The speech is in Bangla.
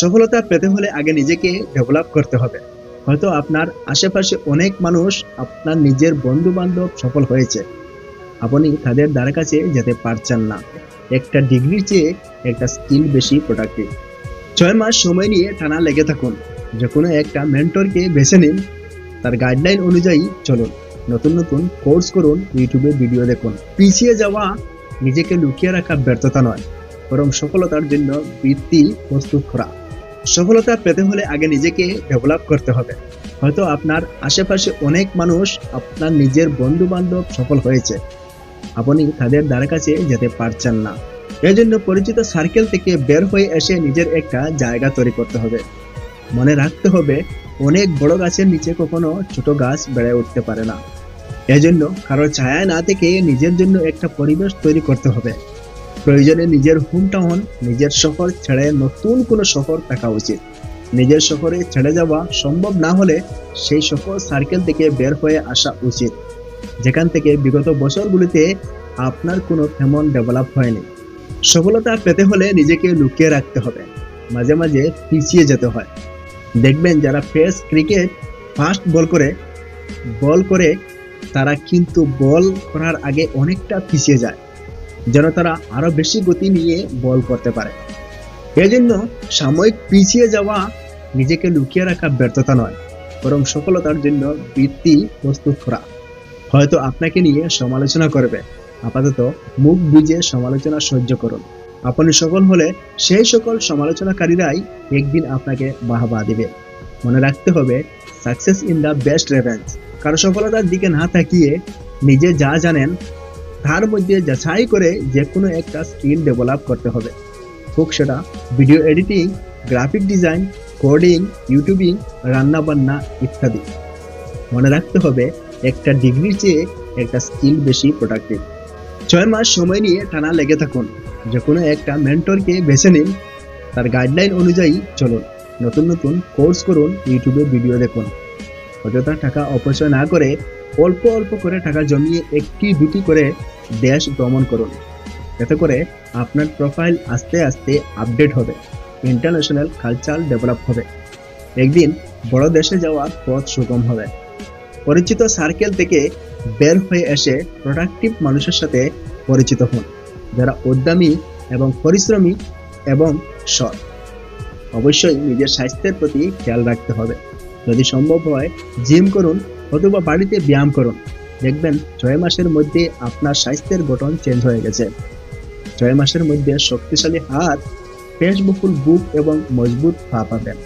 সফলতা পেতে হলে আগে নিজেকে ডেভেলপ করতে হবে। হয়তো আপনার আশেপাশে অনেক মানুষ আপনার নিজের বন্ধু বান্ধব সফল হয়েছে। আপনি তাদের দ্বারা কাছে যেতে পারছেন না। একটা ডিগ্রির চেয়ে একটা স্কিল বেশি প্রোডাক্টিভ ছয় মাস সময় নিয়ে টানা লেগে থাকুন। যে কোনো একটা মেন্টরকে বেছে নিন। তার গাইডলাইন অনুযায়ী চলুন। নতুন নতুন কোর্স করুন ইউটিউবে ভিডিও দেখুন। পিছিয়ে যাওয়া নিজেকে লুকিয়ে রাখা ব্যর্থতা নয়। বরং সফলতার জন্য বৃত্তি প্রস্তুত করা। সফলতা পেতে হলে আগে নিজেকে ডেভেলপ করতে হবে। হয়তো আপনার আশেপাশে অনেক মানুষ আপনার নিজের বন্ধু বান্ধব সফল হয়েছে। আপনি তাদের দ্বারা কাছে যেতে পারছেন না। এজন্য পরিচিত সার্কেল থেকে বের হয়ে এসে নিজের একটা জায়গা তৈরি করতে হবে। মনে রাখতে হবে, অনেক বড় গাছের নিচে কখনো ছোট গাছ বেড়ে উঠতে পারে না। এজন্য কারোর ছায়া না থেকে নিজের জন্য একটা পরিবেশ তৈরি করতে হবে। প্রয়োজনে নিজের হোম টাউন নিজের শহর ছেড়ে নতুন কোনো শহর থাকা উচিত। নিজের শহরে ছেড়ে যাওয়া সম্ভব না হলে সেই সকল সার্কেল থেকে বের হয়ে আসা উচিত। যেখান থেকে বিগত বছরগুলিতে আপনার কোনো তেমন ডেভেলপ হয়নি। সফলতা পেতে হলে নিজেকে লুকিয়ে রাখতে হবে। মাঝে মাঝে পিছিয়ে যেতে হয়। দেখবেন যারা ফেস ক্রিকেট ফাস্ট বল করে বল করে, তারা কিন্তু বল করার আগে অনেকটা পিছিয়ে যায়। যেন তারা আরও বেশি গতি নিয়ে বল করতে পারে। এজন্য সাময়িক পিছিয়ে যাওয়া নিজেকে লুকিয়ে রাখা ব্যর্থতা নয়, বরং সফলতার জন্য বৃত্তি প্রস্তুত করা। হয়তো আপনাকে নিয়ে সমালোচনা করবে। আপাতত মুখ বুঝে সমালোচনা সহ্য করুন। আপনি সফল হলে সেই সকল সমালোচনাকারীরাই একদিন আপনাকে বাহবা দিবে। মনে রাখতে হবে success in the best revenge কারও সফলতার দিকে না তাকিয়ে নিজে যা জানেন তার মধ্যে যাচাই করে যে কোনো একটা স্কিল ডেভেলপ করতে হবে। হোক সেটা video editing, graphic design, coding, YouTubing, রান্নাবান্না ইত্যাদি। মনে রাখতে হবে, একটা ডিগ্রির চেয়ে একটা স্কিল বেশি প্রোডাক্টিভ ছয় মাস সময় নিয়ে টানা লেগে থাকুন। যে কোনো একটা মেন্টরকে বেছে নিন। তার গাইডলাইন অনুযায়ী চলুন। নতুন নতুন কোর্স করুন, ইউটিউবে ভিডিও দেখুন। অযথা টাকা অপচয় না করে অল্প অল্প করে টাকা জমিয়ে একটি দুটি করে দেশ ভ্রমণ করুন। এতে করে আপনার প্রোফাইল আস্তে আস্তে আপডেট হবে ইন্টারন্যাশনাল কালচার ডেভেলপ হবে। একদিন বড় দেশে যাওয়ার পথ সুগম হবে। পরিচিত সার্কেল থেকে বের হয়ে এসে প্রোডাক্টিভ মানুষের সাথে পরিচিত হন, যারা উদ্যমী এবং পরিশ্রমী এবং সৎ। অবশ্যই নিজের স্বাস্থ্যের প্রতি খেয়াল রাখতে হবে। যদি সম্ভব হয় জিম করুন অথবা বাড়িতে ব্যায়াম করুন। দেখবেন ছয় মাসের মধ্যে আপনার স্বাস্থ্যের গঠন চেঞ্জ হয়ে গেছে। ছয় মাসের মধ্যে শক্তিশালী হাত ফেসবুকুল বুক এবং মজবুত পা পাবেন।